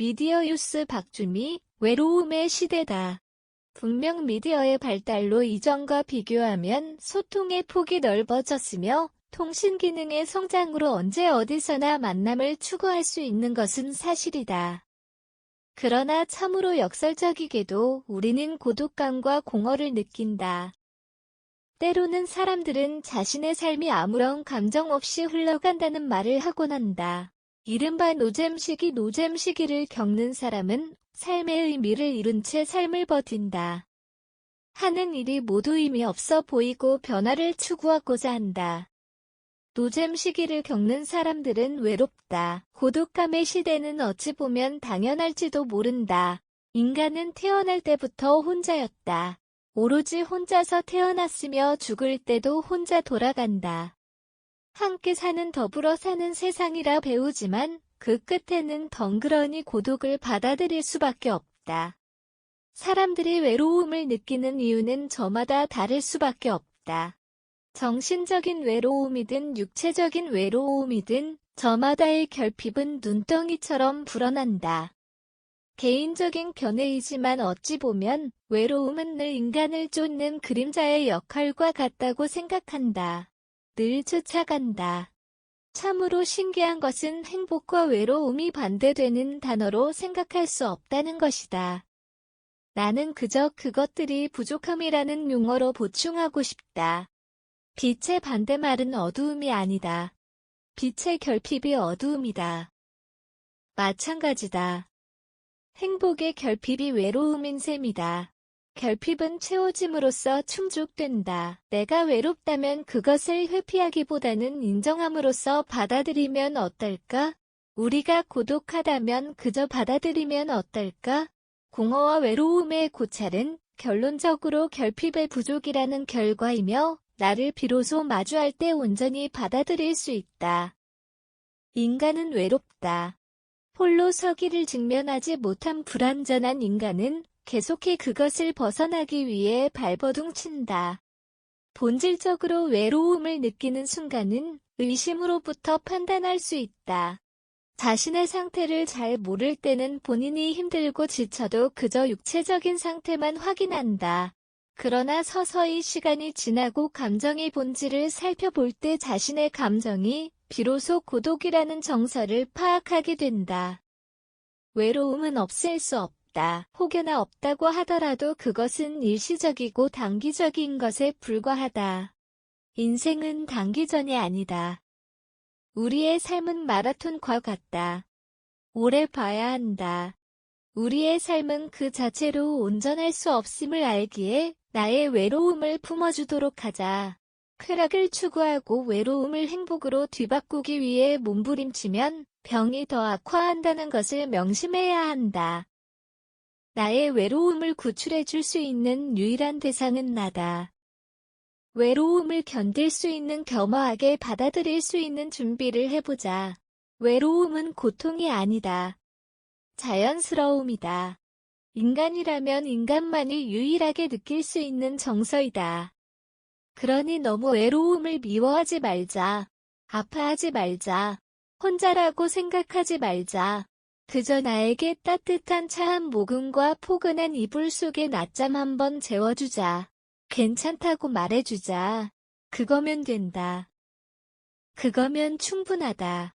미디어 유스 박주미, 외로움의 시대다. 분명 미디어의 발달로 이전과 비교하면 소통의 폭이 넓어졌으며 통신 기능의 성장으로 언제 어디서나 만남을 추구할 수 있는 것은 사실이다. 그러나 참으로 역설적이게도 우리는 고독감과 공허를 느낀다. 때로는 사람들은 자신의 삶이 아무런 감정 없이 흘러간다는 말을 하곤 한다. 이른바 노잼 시기 노잼 시기를 겪는 사람은 삶의 의미를 잃은 채 삶을 버틴다. 하는 일이 모두 의미 없어 보이고 변화를 추구하고자 한다. 노잼 시기를 겪는 사람들은 외롭다. 고독감의 시대는 어찌 보면 당연할지도 모른다. 인간은 태어날 때부터 혼자였다. 오로지 혼자서 태어났으며 죽을 때도 혼자 돌아간다. 함께 사는 더불어 사는 세상이라 배우지만 그 끝에는 덩그러니 고독을 받아들일 수밖에 없다. 사람들이 외로움을 느끼는 이유는 저마다 다를 수밖에 없다. 정신적인 외로움이든 육체적인 외로움이든 저마다의 결핍은 눈덩이처럼 불어난다. 개인적인 견해이지만 어찌 보면 외로움은 늘 인간을 쫓는 그림자의 역할과 같다고 생각한다. 늘 쫓아간다. 참으로 신기한 것은 행복과 외로움이 반대되는 단어로 생각할 수 없다는 것이다. 나는 그저 그것들이 부족함이라는 용어로 보충하고 싶다. 빛의 반대말은 어두움이 아니다. 빛의 결핍이 어두움이다. 마찬가지다. 행복의 결핍이 외로움인 셈이다. 결핍은 채워짐으로써 충족된다. 내가 외롭다면 그것을 회피하기보다는 인정함으로써 받아들이면 어떨까? 우리가 고독하다면 그저 받아들이면 어떨까? 공허와 외로움의 고찰은 결론적으로 결핍의 부족이라는 결과이며 나를 비로소 마주할 때 온전히 받아들일 수 있다. 인간은 외롭다. 홀로 서기를 직면하지 못한 불완전한 인간은 계속해 그것을 벗어나기 위해 발버둥 친다. 본질적으로 외로움을 느끼는 순간은 의심으로부터 판단할 수 있다. 자신의 상태를 잘 모를 때는 본인이 힘들고 지쳐도 그저 육체적인 상태만 확인한다. 그러나 서서히 시간이 지나고 감정의 본질을 살펴볼 때 자신의 감정이 비로소 고독이라는 정서를 파악하게 된다. 외로움은 없앨 수 없다. 혹여나 없다고 하더라도 그것은 일시적이고 단기적인 것에 불과하다. 인생은 단기전이 아니다. 우리의 삶은 마라톤과 같다. 오래 봐야 한다. 우리의 삶은 그 자체로 온전할 수 없음을 알기에 나의 외로움을 품어주도록 하자. 쾌락을 추구하고 외로움을 행복으로 뒤바꾸기 위해 몸부림치면 병이 더 악화한다는 것을 명심해야 한다. 나의 외로움을 구출해 줄 수 있는 유일한 대상은 나다. 외로움을 견딜 수 있는 겸허하게 받아들일 수 있는 준비를 해보자. 외로움은 고통이 아니다. 자연스러움이다. 인간이라면 인간만이 유일하게 느낄 수 있는 정서이다. 그러니 너무 외로움을 미워하지 말자. 아파하지 말자. 혼자라고 생각하지 말자. 그저 나에게 따뜻한 차 한 모금과 포근한 이불 속에 낮잠 한번 재워주자. 괜찮다고 말해주자. 그거면 된다. 그거면 충분하다.